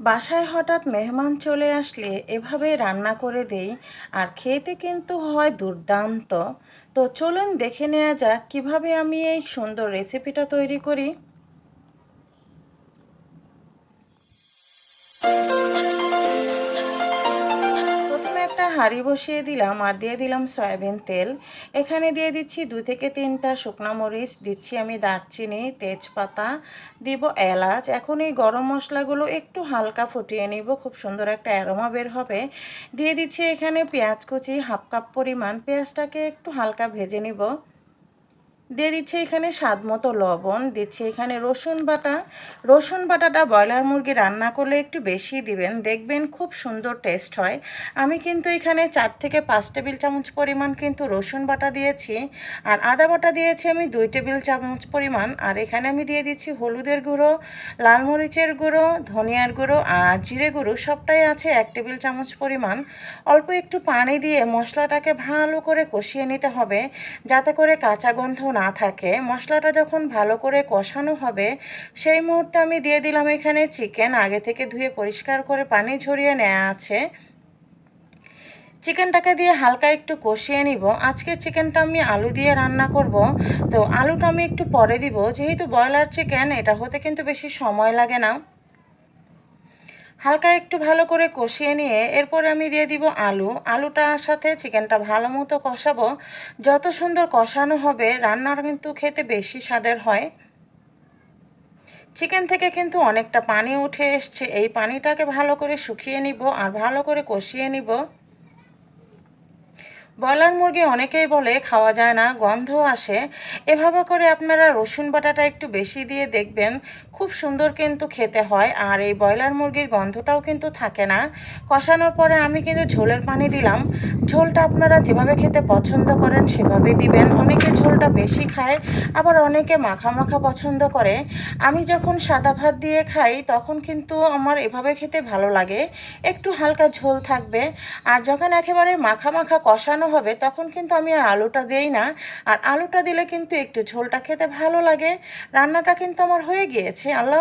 বাসায় হঠাৎ মেহমান চলে আসলে এভাবে রান্না করে দেই, আর খেতে কিন্তু হয় দুর্দান্ত। তো চলুন দেখে নেওয়া যাক কীভাবে আমি এই সুন্দর রেসিপিটা তৈরি করি। হাঁড়ি বসিয়ে দিলাম আর দিয়ে দিলাম সয়াবিন তেল। এখানে দিয়ে দিচ্ছি দু থেকে তিনটা শুকনা মরিচ, দিচ্ছি আমি দারচিনি, তেজপাতা, দিব এলাচ। এখন এই গরম মশলাগুলো একটু হালকা ফুটিয়ে নিব, খুব সুন্দর একটা অ্যারোমা বের হবে। দিয়ে দিচ্ছি এখানে পেঁয়াজ কুচি, হাফ কাপ পরিমাণ। পেঁয়াজটাকে একটু হালকা ভেজে নিব। দিয়ে দিচ্ছি এখানে স্বাদ মতো লবণ, দিচ্ছি এখানে রসুন বাটা। রসুন বাটাটা ব্রয়লার মুরগি রান্না করলে একটু বেশি দিবেন, দেখবেন খুব সুন্দর টেস্ট হয়। আমি কিন্তু এখানে চার থেকে পাঁচ টেবিল চামচ পরিমাণ কিন্তু রসুন বাটা দিয়েছি, আর আদা বাটা দিয়েছি আমি দুই টেবিল চামচ পরিমাণ, আর এখানে আমি দিয়ে দিচ্ছি হলুদের গুঁড়ো, লাল মরিচের গুঁড়ো, ধনিয়ার গুঁড়ো, আর জিরে গুঁড়ো, সবটাই আছে এক টেবিল চামচ পরিমাণ। অল্প একটু পানি দিয়ে মশলাটাকে ভালো করে কষিয়ে নিতে হবে, যাতে করে কাঁচা গন্ধ না থাকে, মশলাটা যখন ভালো করে কষানো হবে, সেই মুহূর্তে আমি দিয়ে দিলাম এখানে চিকেন। আগে থেকে ধুয়ে পরিষ্কার করে পানি ঝরিয়ে নেওয়া আছে। চিকেনটাকে দিয়ে হালকা একটু কষিয়ে নিব। আজকের চিকেনটা আমি আলু দিয়ে রান্না করব। তো আলুটা আমি একটু পরে দিব। যেহেতু ব্রয়লার চিকেন, এটা হতে কিন্তু বেশি সময় লাগে না। হালকা একটু ভালো করে কষিয়ে নিয়ে এরপরে আমি দিয়ে দিব আলু। আলুটার সাথে চিকেনটা ভালো মতো কষাবো। যত সুন্দর কষানো হবে, রান্নার কিন্তু খেতে বেশি স্বাদের হয়। চিকেন থেকে কিন্তু অনেকটা পানি উঠে এসছে। এই পানিটাকে ভালো করে শুকিয়ে নিব আর ভালো করে কষিয়ে নিব। ব্রয়লার মুরগি অনেকেই বলে খাওয়া যায় না গন্ধ আসে। এভাবে করে আপনারা রসুন বাটাটা একটু বেশি দিয়ে দেখবেন, খুব সুন্দর কিন্তু খেতে হয়। আর এই ব্রয়লার মুরগির গন্ধটাও কিন্তু থাকে না। কষানোর পরে আমি কিন্তু ঝোলের পানি দিলাম। ঝোলটা আপনারা যেভাবে খেতে পছন্দ করেন সেভাবে দিবেন। অনেকে ঝোলটা বেশি খায়, আবার অনেকে মাখা মাখা পছন্দ করে। আমি যখন সাদা ভাত দিয়ে খাই, তখন কিন্তু আমার এভাবে খেতে ভালো লাগে। একটু হালকা ঝোল থাকবে। আর যখন একেবারে মাখা মাখা কষানো হবে, তখন কিন্তু আমি আর আলুটা দিই না। আর আলুটা দিলে কিন্তু একটু ঝোলটা খেতে ভালো লাগে। রান্নাটা কিন্তু আমার হয়ে গিয়েছে। আল্লাহ